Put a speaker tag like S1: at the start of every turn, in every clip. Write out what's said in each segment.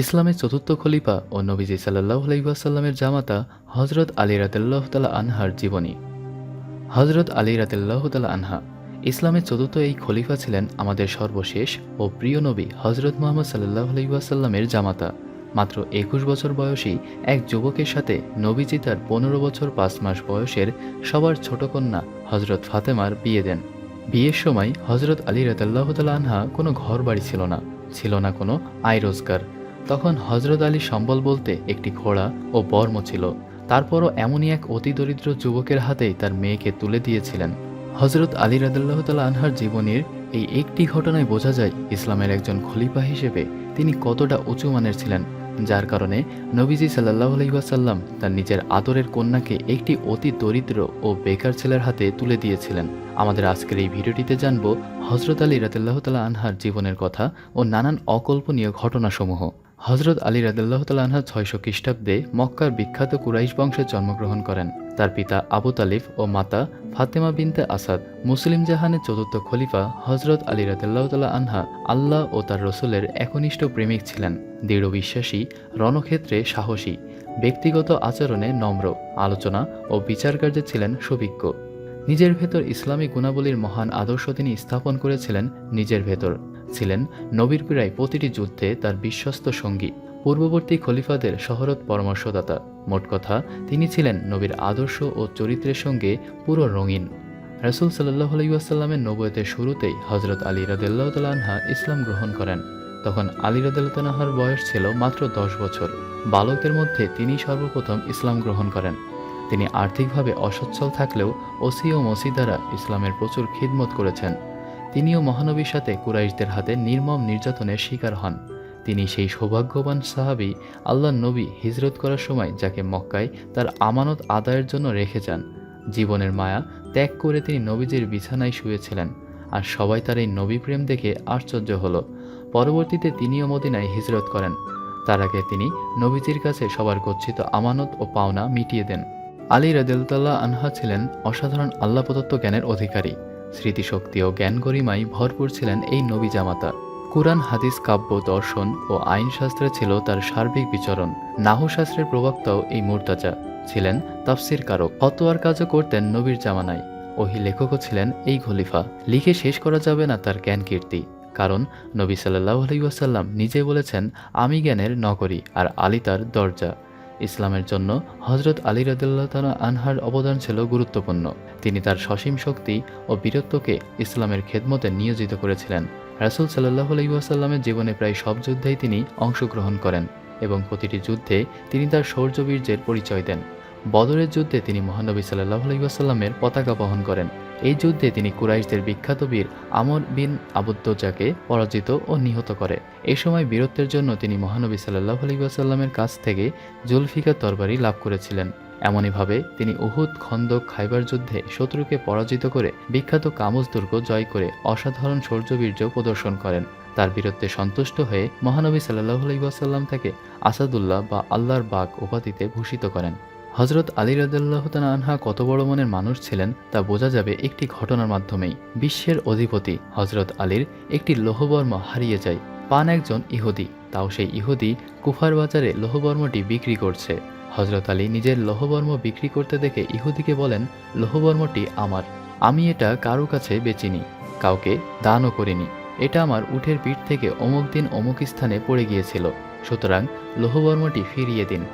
S1: ইসলামের চতুর্থ খলিফা ও নবীজি সাল্লাহ আলাইসাল্লামের জামাতা হজরত আলী রাতেল্লাহ তালা আনহার জীবনী। হজরত আলী রাতেল্লাহ তালা আনহা ইসলামের চতুর্থ এই খলিফা ছিলেন আমাদের সর্বশেষ ও প্রিয় নবী হজরত মোহাম্মদ সাল্লাহ আলাইসাল্লামের জামাতা। মাত্র একুশ বছর বয়সী এক যুবকের সাথে নবীজি তার পনেরো বছর পাঁচ মাস বয়সের সবার ছোট কন্যা হজরত ফাতেমার বিয়ে দেন। বিয়ের সময় হজরত আলী রাতাল্লাহ আনহা কোনো ঘর বাড়ি ছিল না ছিল না কোনো আয় রোজগার। তখন হজরত আলীর সম্বল বলতে একটি ঘোড়া ও বর্ম ছিল। তারপরও এমনই এক অতি দরিদ্র যুবকের হাতেই তার মেয়েকে তুলে দিয়েছিলেন। হজরত আলী রাদাল্লাহ আনহার জীবনের এই একটি ঘটনায় বোঝা যায়, ইসলামের একজন খলিফা হিসেবে তিনি কতটা উঁচু মানের ছিলেন, যার কারণে নবীজি সাল্লাহ আলহিহাসাল্লাম তার নিজের আদরের কন্যাকে একটি অতি দরিদ্র ও বেকার ছেলের হাতে তুলে দিয়েছিলেন। আমাদের আজকের এই ভিডিওটিতে জানব হজরত আলী রাদিল্লাহ তালা আনহার জীবনের কথা ও নানান অকল্পনীয় ঘটনাসমূহ। হজরত আলী রাদিল্লাহ তালা আনহা ছয়শো খ্রিস্টাব্দে মক্কার বিখ্যাত কুরাইশ বংশে জন্মগ্রহণ করেন। তার পিতা আবু তালিফ ও মাতা ফাতেমা বিনতে আসাদ। মুসলিম জাহানের চতুর্থ খলিফা হজরত আলী রাদিল্লাহ তালা আনহা আল্লাহ ও তার রসুলের একনিষ্ঠ প্রেমিক ছিলেন। দৃঢ় বিশ্বাসী, রণক্ষেত্রে সাহসী, ব্যক্তিগত আচরণে নম্র, আলোচনা ও বিচার কার্যে ছিলেন সুবিজ্ঞ। নিজের ভেতর ইসলামী গুণাবলীর মহান আদর্শ তিনি স্থাপন করেছিলেন নিজের ভেতর। ছিলেন নবীর পীড়ায় প্রতিটি যুদ্ধে তার বিশ্বস্ত সঙ্গী। পূর্ববর্তী খলিফাদের শহরত পরামর্শদাতা। মোট কথা, তিনি ছিলেন নবীর আদর্শ ও চরিত্রের সঙ্গে পুরো রঙিন। রাসুল সাল্লাহ আলাইসাল্লামের নবয়তের শুরুতেই হজরত আলী রাদেল্লাহ আনহা ইসলাম গ্রহণ করেন। তখন আলী রাদেল্লাহার বয়স ছিল মাত্র দশ বছর। বালকদের মধ্যে তিনি সর্বপ্রথম ইসলাম গ্রহণ করেন। তিনি আর্থিকভাবে অসচ্ছল থাকলেও ওসি ও মসি দ্বারা ইসলামের প্রচুর খিদমত করেছেন। তিনিও মহানবীর সাথে কুরাইশদের হাতে নির্মম নির্যাতনের শিকার হন। তিনি সেই সৌভাগ্যবান সাহাবি আল্লাহ নবী হিজরত করার সময় যাকে মক্কায় তার আমানত আদায়ের জন্য রেখে যান। জীবনের মায়া ত্যাগ করে তিনি নবীজির বিছানায় শুয়েছিলেন আর সবাই তার এই নবী প্রেম দেখে আশ্চর্য হলো। পরবর্তীতে তিনিও মদিনায় হিজরত করেন। তার আগে তিনি নবীজির কাছে সবার গচ্ছিত আমানত ও পাওনা মিটিয়ে দেন। আলী রাদিল্লাহ আনহা ছিলেন অসাধারণ আল্লাহ প্রদত্ত জ্ঞানের অধিকারী। স্মৃতিশক্তি ও জ্ঞান গরিমায় ভরপুর ছিলেন এই নবী জামাতা। কুরআন, হাদিস, কাব্য, দর্শন ও আইনশাস্ত্রে ছিল তার সার্বিক বিচরণ। নাহুশাস্ত্রের প্রবক্তাও এই মুর্তাজা ছিলেন তাফসির কারক। ফতোয়ার কাজও করতেন নবীর জামানায়। ওহি লেখকও ছিলেন এই খলিফা। লিখে শেষ করা যাবে না তার জ্ঞান কীর্তি। কারণ নবী সাল্লাহ আলাইসাল্লাম নিজে বলেছেন, আমি জ্ঞানের নগরী আর আলী তার দরজা। ইসলামের জন্য হজরত আলী রাদিল্লাহ আনহার অবদান ছিল গুরুত্বপূর্ণ। তিনি তার সসীম শক্তি ও বীরত্বকে ইসলামের খেদমতে নিয়োজিত করেছিলেন। রাসুল সাল্লাহ আলাইসাল্লামের জীবনে প্রায় সব যুদ্ধেই তিনি অংশগ্রহণ করেন এবং প্রতিটি যুদ্ধে তিনি তার শৌর্যবীর্যের পরিচয় দেন। বদরের যুদ্ধে তিনি মহানবী সাল্লাহ আলাইসাল্লামের পতাকা বহন করেন। এই যুদ্ধে তিনি কুরাইশদের বিখ্যাত বীর আমর বিন আবুদ্দোজাকে পরাজিত ও নিহত করে। এই সময় বীরত্বের জন্য তিনি মহানবী সাল্লাহ আলাইসাল্লামের কাছ থেকে জুলফিকার তরবারি লাভ করেছিলেন। এমনইভাবে তিনি উহুদ, খন্দক, খাইবার যুদ্ধে শত্রুকে পরাজিত করে বিখ্যাত কামজ দুর্গ জয় করে অসাধারণ শৌর্যবীর্য প্রদর্শন করেন। তার বীরত্বে সন্তুষ্ট হয়ে মহানবী সাল্লাহ আলাইসাল্লাম তাকে আসাদুল্লাহ বা আল্লাহর বাগ উপাধিতে ভূষিত করেন। হজরত আলী রাদাল্লাহ আনহা কত বড় মনের মানুষ ছিলেন তা বোঝা যাবে একটি ঘটনার মাধ্যমেই। বিশ্বের অধিপতি হজরত আলীর একটি লোহবর্ম হারিয়ে যায়। পান একজন ইহুদি, তাও সেই ইহুদি কুফার বাজারে লোহবর্মটি বিক্রি করছে। হজরত আলী নিজের লোহবর্ম বিক্রি করতে দেখে ইহুদিকে বলেন, লোহবর্মটি আমার, আমি এটা কারও কাছে বেচিনি, কাউকে দানও করিনি। এটা আমার উঠের পিঠ থেকে অমুক দিন অমুক স্থানে পড়ে গিয়েছিল। সুতরাং লোহবর্মটি ফিরিয়ে দিন।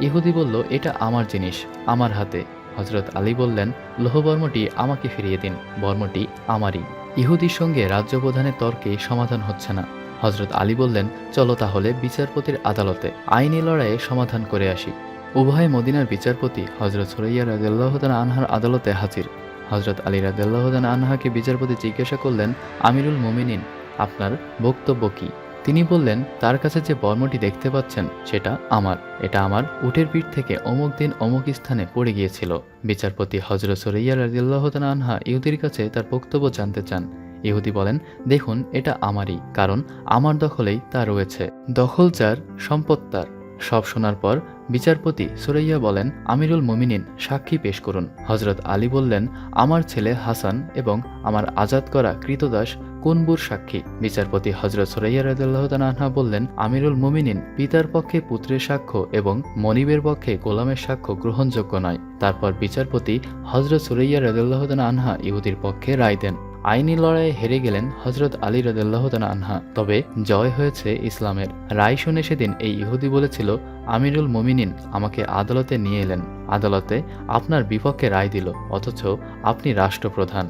S1: ইহুদি বলল, এটা আমার জিনিস, আমার হাতে। হজরত আলী বললেন লোহবর্মটি আমাকে ফিরিয়ে দিন, বর্মটি আমারই। ইহুদির সঙ্গে রাজ্য প্রধানের তর্কে সমাধান হচ্ছে না। হজরত আলী বললেন, চলো তাহলে বিচারপতির আদালতে আইনি লড়াইয়ে সমাধান করে আসি। উভয় মদিনার বিচারপতি হজরত সুরাইয়া রাজাল্লাহদান আনহার আদালতে হাজির। হজরত আলী রাজাল্লাহদান আনহাকে বিচারপতি জিজ্ঞাসা করলেন, আমিরুল মোমিনিন, আপনার বক্তব্য কী? তিনি বললেন, তার কাছে যে বর্মটি দেখতে পাচ্ছেন, সেটা আমার। এটা আমার উটের পিঠ থেকে অমুক দিন অমুক স্থানে পড়ে গিয়েছিল। বিচারপতি হজরত সরৈয়া রাজিয়াল্লাহতান আনহা ইহুদির কাছে তার বক্তব্য জানতে চান। ইহুদি বলেন, দেখুন, এটা আমারই, কারণ আমার দখলেই তা রয়েছে। দখল যার সম্পত্তার তার। সব শোনার পর বিচারপতি সুরাইয়া বলেন, আমিরুল মুমিনিন, সাক্ষী পেশ করুন। হজরত আলী বললেন, আমার ছেলে হাসান এবং আমার আজাদ করা কৃতদাস কুনবুর সাক্ষী। বিচারপতি হজরত সুরাইয়া রাদিল্লাহ আনহা বললেন, আমিরুল মুমিনিন পিতার পক্ষে পুত্রের সাক্ষ্য এবং মনিবের পক্ষে গোলামের সাক্ষ্য গ্রহণযোগ্য নয়। তারপর বিচারপতি হজরত সুরাইয়া রাদিল্লাহ আনহা ইহুদির পক্ষে রায় দেন। আইনি লড়াইয়ে হেরে গেলেন হজরত আলী রদুল্লাহ আনহা। তবে জয় হয়েছে ইসলামের। রায় শুনে সেদিন এই ইহুদি বলেছিল, আমিরুল মমিনিন আমাকে আদালতে নিয়ে এলেন। আদালতে আপনার বিপক্ষে রায় দিল, অথচ আপনি রাষ্ট্রপ্রধান।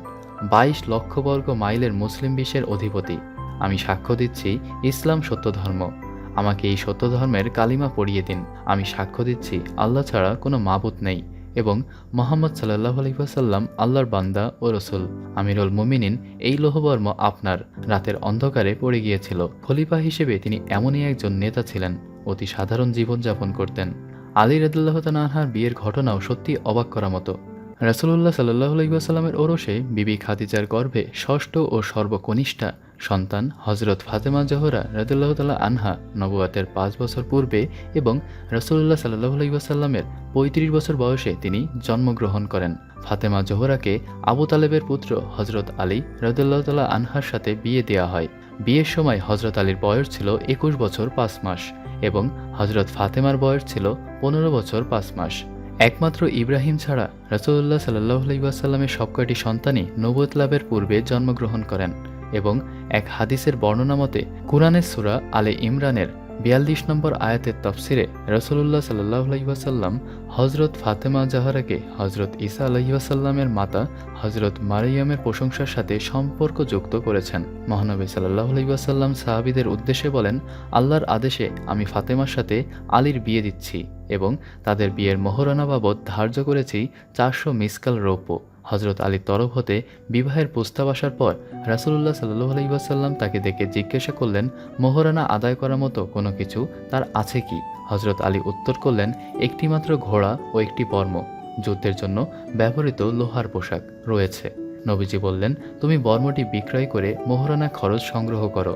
S1: বাইশ লক্ষ বর্গ মাইলের মুসলিম বিশ্বের অধিপতি। আমি সাক্ষ্য দিচ্ছি, ইসলাম সত্য ধর্ম। আমাকে এই সত্য ধর্মের কালিমা পড়িয়ে দিন। আমি সাক্ষ্য দিচ্ছি, আল্লাহ ছাড়া কোনো মাবুত নেই। এবং মোহাম্মদ সাল্লাহ আলহিহাসাল্লাম আল্লাহর বান্দা ও রসুল। আমিরুল মুমিনিন এই লোহবর্ম আপনার রাতের অন্ধকারে পড়ে গিয়েছিল। খলিফা হিসেবে তিনি এমনই একজন নেতা ছিলেন, অতি সাধারণ জীবনযাপন করতেন। আলী রদুল্লাহ তানহার বিয়ের ঘটনাও সত্যি অবাক করা মতো। রাসুল্লাহ সাল্লাহ আলহিহাসাল্লামের ওরসে বিবি খাদিজার গর্ভে ষষ্ঠ ও সর্বকনিষ্ঠা সন্তান হজরত ফাতেমা জহরা রদুল্লাহ তাল্লাহ আনহা নবুয়াতের পাঁচ বছর পূর্বে এবং রসুল্লাহ সাল্লাহ আলহিহাসাল্লামের পঁয়ত্রিশ বছর বয়সে তিনি জন্মগ্রহণ করেন। ফাতেমা জোহরাকে আবু তালেবের পুত্র হজরত আলী রদুল্লাহ তাল্লাহ আনহার সাথে বিয়ে দেওয়া হয়। বিয়ের সময় হজরত আলীর বয়স ছিল একুশ বছর পাঁচ মাস এবং হজরত ফাতেমার বয়স ছিল পনেরো বছর পাঁচ মাস। একমাত্র ইব্রাহিম ছাড়া রসুল্লাহ সাল্লাহ আলহিবাসাল্লামের সবকয়টি সন্তানই নবুয়ত লাভের পূর্বে জন্মগ্রহণ করেন। এবং এক হাদিসের বর্ণনা মতে, কুরআনের সুরা আলে ইমরানের বিয়াল্লিশ নম্বর আয়াতের তফসিরে রসুল্লাহ সাল্লাহ আলহিহাসাল্লাম হজরত ফাতেমা জাহারাকে হজরত ঈসা আলহিহাসাল্লামের মাতা হজরত মারিয়ামের প্রশংসার সাথে সম্পর্ক যুক্ত করেছেন। মহানবী সাল্লাহ আলহিহাসাল্লাম সাহাবিদের উদ্দেশ্যে বলেন, আল্লাহর আদেশে আমি ফাতেমার সাথে আলীর বিয়ে দিচ্ছি এবং তাদের বিয়ের মোহরানা বাবদ ধার্য করেছি চারশো মিসকাল রৌপ্য। হজরত আলীর তরফ হতে বিবাহের প্রস্তাব আসার পর রাসুল্লাহ সাল্লু আলহিবাসাল্লাম তাকে দেখে জিজ্ঞাসা করলেন, মোহরানা আদায় করার মতো কোনো কিছু তার আছে কি? হজরত আলী উত্তর করলেন, একটিমাত্র ঘোড়া ও একটি বর্ম যুদ্ধের জন্য ব্যবহৃত লোহার পোশাক রয়েছে। নবীজি বললেন, তুমি বর্মটি বিক্রয় করে মোহরানা খরচ সংগ্রহ করো।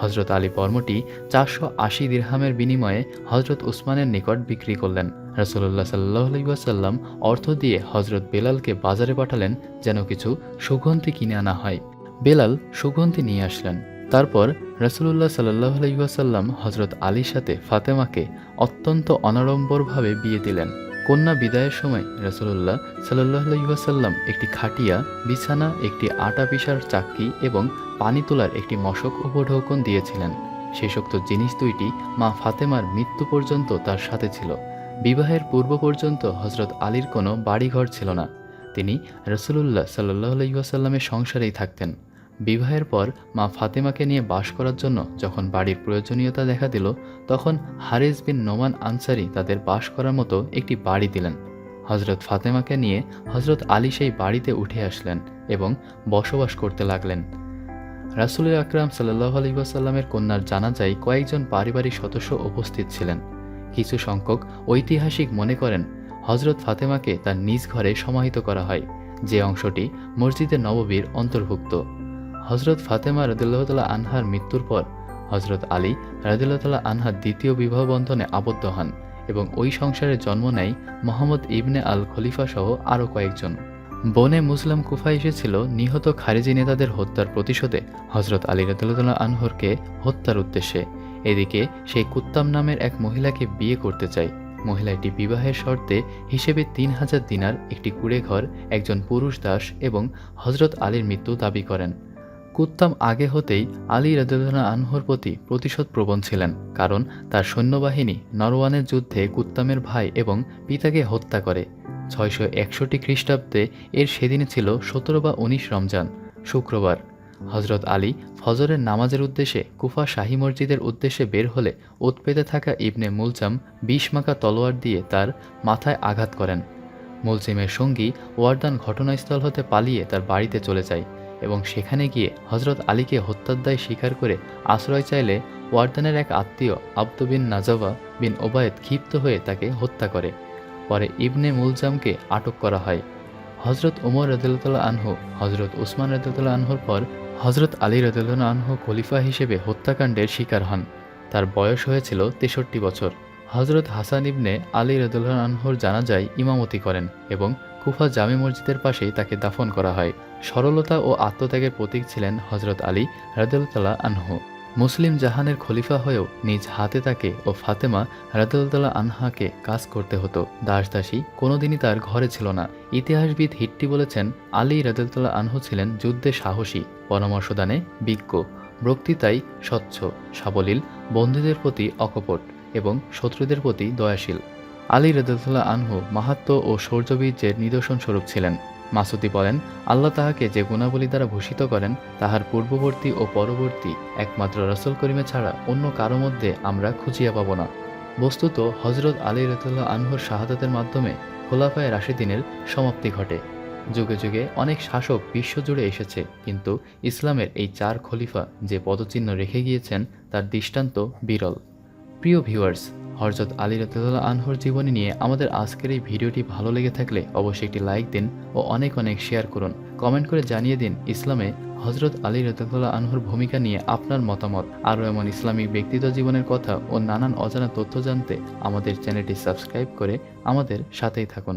S1: হজরত আলী বর্মটি চারশো আশি দিরহামের বিনিময়ে হজরত উসমানের নিকট বিক্রি করলেন। রাসুল্লাহ সাল্লাহ অর্থ দিয়ে হজরত বেলালকে বাজারে পাঠালেন যেন কিছু সুগন্ধি কিনে আনা হয়। বেলাল সুগন্ধি নিয়ে আসলেন। তারপর রাসুলুল্লাহ সাল্লাহ আলহিবাসাল্লাম হজরত আলীর সাথে ফাতেমাকে অত্যন্ত অনাড়ম্বরভাবে বিয়ে দিলেন। কন্যা বিদায়ের সময় রাসুলুল্লাহ সাল্লাহ একটি খাটিয়া, বিছানা, একটি আটা পিসার চাক্কি এবং পানি তোলার একটি মশক উপঢৌকন দিয়েছিলেন। শেষোক্ত জিনিস দুইটি মা ফাতেমার মৃত্যু পর্যন্ত তার সাথে ছিল। বিবাহের পূর্ব পর্যন্ত হজরত আলীর কোনো বাড়িঘর ছিল না। তিনি রসুলুল্লাহ সাল্লাহ আলহিহাসাল্লামের সংসারেই থাকতেন। বিবাহের পর মা ফাতেমাকে নিয়ে বাস করার জন্য যখন বাড়ির প্রয়োজনীয়তা দেখা দিল, তখন হারিস বিন নোমান আনসারি তাদের বাস করার মতো একটি বাড়ি দিলেন। হজরত ফাতেমাকে নিয়ে হজরত আলী সেই বাড়িতে উঠে আসলেন এবং বসবাস করতে লাগলেন। রাসুল আকরাম সাল্লাহ আলহিবাসাল্লামের কন্যার জানাজায় কয়েকজন পারিবারিক সদস্য উপস্থিত ছিলেন। কিছু সংখ্যক ঐতিহাসিক মনে করেন হজরত ফাতেমাকে তার নিজ ঘরে সমাহিত করা হয়, যে অংশটি মসজিদে নববীর অন্তর্ভুক্ত। হজরত ফাতেমা রদুল্লাহতাল্লাহ আনহার মৃত্যুর পর হজরত আলী রাদিল্লাহতাল্লাহ আনহার দ্বিতীয় বিবাহ বন্ধনে আবদ্ধ হন এবং ওই সংসারে জন্ম নেয় মোহাম্মদ ইবনে আল খলিফা সহ আরও কয়েকজন। বনে মুসলাম কুফা এসেছিল নিহত খারেজি নেতাদের হত্যার প্রতিশোধে হজরত আলী রদুল্লাহ আনহরকে হত্যার উদ্দেশ্যে। এদিকে সেই কুত্তাম নামের এক মহিলাকে বিয়ে করতে চায়। মহিলাটি বিবাহের শর্তে হিসেবে তিন হাজার দিনার একটি কুড়ে ঘর একজন পুরুষ দাস এবং হজরত আলীর মৃত্যু দাবি করেন। কুত্তাম আগে হতেই আলী রাদুল্লাহ আনহর প্রতি প্রতিশোধ প্রবণ ছিলেন, কারণ তার সৈন্যবাহিনী নরওয়ানের যুদ্ধে কুত্তামের ভাই এবং পিতাকে হত্যা করে। ছয়শো একষট্টি খ্রিস্টাব্দে এর সেদিনে ছিল সতেরো বা উনিশ রমজান, শুক্রবার। হজরত আলী ফজরের নামাজের উদ্দেশ্যে কুফা শাহী মসজিদের উদ্দেশ্যে বের হলে উৎপেতে থাকা ইবনে মুলজাম বিষ মাকা তলোয়ার দিয়ে তার মাথায় আঘাত করেন। মুলজিমের সঙ্গী ওয়ার্দান ঘটনাস্থল হতে পালিয়ে তার বাড়িতে চলে যায়। এবং সেখানে গিয়ে হজরত আলীকে হত্যার দায় স্বীকার করে আশ্রয় চাইলে ওয়ার্দানের এক আত্মীয় আব্দ বিন নাজাবা বিন ওবায়েদ ক্ষিপ্ত হয়ে তাকে হত্যা করে। পরে ইবনে মুলজামকে আটক করা হয়। হজরত উমর রদুল্লাহ আনহু হজরত উসমান রদুল্লাহ আনহুর পর হজরত আলী রদুল্লাহ আনহু খলিফা হিসেবে হত্যাকাণ্ডের শিকার হন। তার বয়স হয়েছিল তেষট্টি বছর। হজরত হাসান ইবনে আলী রদুল্লাহ আনহুর জানাজায় ইমামতি করেন এবং কুফা জামে মসজিদের পাশেই তাকে দাফন করা হয়। সরলতা ও আত্মত্যাগের প্রতীক ছিলেন হজরত আলী রাদুল্লাহ আনহু। মুসলিম জাহানের খলিফা হয়েও নিজ হাতে তাকে ও ফাতেমা রাদুল্লাহ আনহাকে কাজ করতে হতো। দাসদাসী কোনোদিনই তার ঘরে ছিল না। ইতিহাসবিদ হিট্টি বলেছেন, আলী রাদুল্লাহ আনহু ছিলেন যুদ্ধে সাহসী, পরামর্শদানে বিজ্ঞ। বক্তৃতায় স্বচ্ছ, সাবলীল, বন্ধুদের প্রতি অকপট এবং শত্রুদের প্রতি দয়াশীল। আলী রদুল্লাহ আনহু মাহাত্ম ও শৌর্যবীর্যের নিদর্শন স্বরূপ ছিলেন। মাসুদি বলেন, আল্লাহ তাহাকে যে গুণাবলী দ্বারা ভূষিত করেন, তাহার পূর্ববর্তী ও পরবর্তী একমাত্র রসুল করিমে ছাড়া অন্য কারও মধ্যে আমরা খুঁজিয়া পাব না। বস্তুত হজরত আলী রতুল্লাহ আনহর শাহাদাতের মাধ্যমে খোলাফায় রাশিদিনের সমাপ্তি ঘটে। যুগে যুগে অনেক শাসক বিশ্বজুড়ে এসেছে, কিন্তু ইসলামের এই চার খলিফা যে পদচিহ্ন রেখে গিয়েছেন, তার দৃষ্টান্ত বিরল। প্রিয় ভিউয়ার্স হরজত আলী রতুল্লাহ আনহর জীবনী নিয়ে আমাদের আজকের এই ভিডিওটি ভালো লেগে থাকলে অবশ্যই একটি লাইক দিন ও অনেক অনেক শেয়ার করুন। কমেন্ট করে জানিয়ে দিন ইসলামে হজরত আলী রতুল্লাহ আনহর ভূমিকা নিয়ে আপনার মতামত। আরও এমন ইসলামিক ব্যক্তিত্ব জীবনের কথা ও নানান অজানা তথ্য জানতে আমাদের চ্যানেলটি সাবস্ক্রাইব করে আমাদের সাথেই থাকুন।